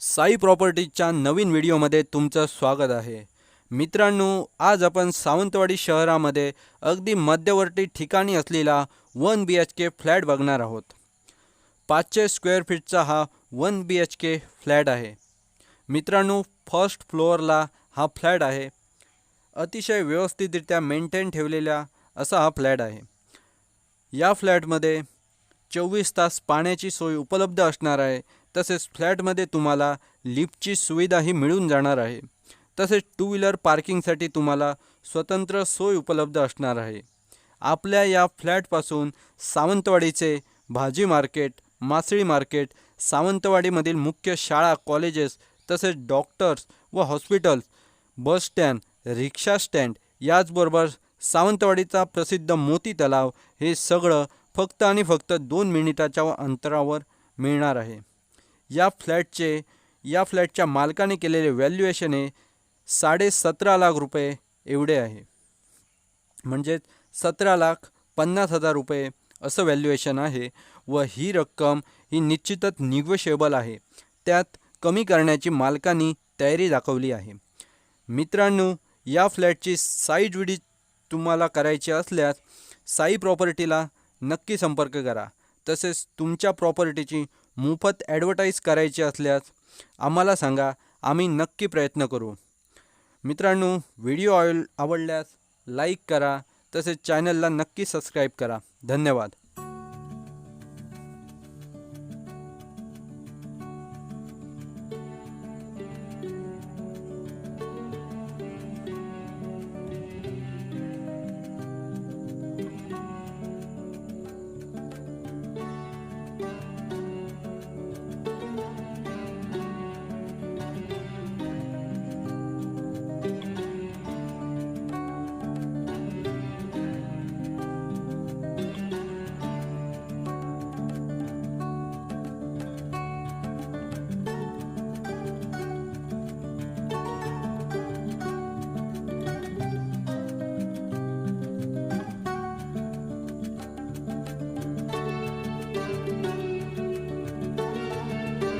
साई प्रॉपर्टीच्या नवीन व्हिडिओमध्ये तुमचं स्वागत आहे. मित्रांनो आज आपण सावंतवाडी शहरामध्ये अगदी मध्यवर्ती ठिकाणी असलेला one B H K flat बघणार आहोत. पाचशे स्क्वेअर फीटचा हा one B H K flat आहे. मित्रांनो फर्स्ट फ्लोअरला हा फ्लॅट आहे. अतिशय व्यवस्थितरित्या मेंटेन ठेवलेला असा हा फ्लॅट आहे. या फ्लॅटमध्ये चोवीस तास पाण्याची सोय उपलब्ध असणार आहे. तसेच फ्लॅटमध्ये तुम्हाला लिफ्टची सुविधाही मिळून जाणार आहे. तसेच टू व्हीलर पार्किंगसाठी तुम्हाला स्वतंत्र सोय उपलब्ध असणार आहे. आपल्या या फ्लॅटपासून सावंतवाडीचे भाजी मार्केट मासळी मार्केट सावंतवाडीमधील मुख्य शाळा कॉलेजेस तसेच डॉक्टर्स व hospitals bus stand rickshaw stand याचबरोबर सावंतवाडीचा प्रसिद्ध मोती तलाव हे सगळं फक्त आणि फक्त दोन मिनिटाच्या अंतरावर मिळणार आहे. या फ्लॅटचे या फ्लॅटच्या मालकाने केलेले व्हॅल्युएशन हे साडे सतरा लाख रुपये एवढे आहे. म्हणजेच सतरा लाख पन्नास हजार रुपये असं व्हॅल्युएशन आहे व ही रक्कम ही निश्चितच निगोशिएबल आहे. त्यात कमी करण्याची मालकांनी तयारी दाखवली आहे. मित्रांनो या फ्लॅटची साईज विडी तुम्हाला करायची असल्यास साई प्रॉपर्टीला नक्की संपर्क करा. तसेच तुमच्या प्रॉपर्टीची मोफत ॲडव्हर्टाईज करायची असल्यास आम्हाला सांगा आम्ही नक्की प्रयत्न करू. मित्रांनो व्हिडिओ आवडल्यास लाईक करा तसेच चॅनलला नक्की सबस्क्राईब करा. धन्यवाद.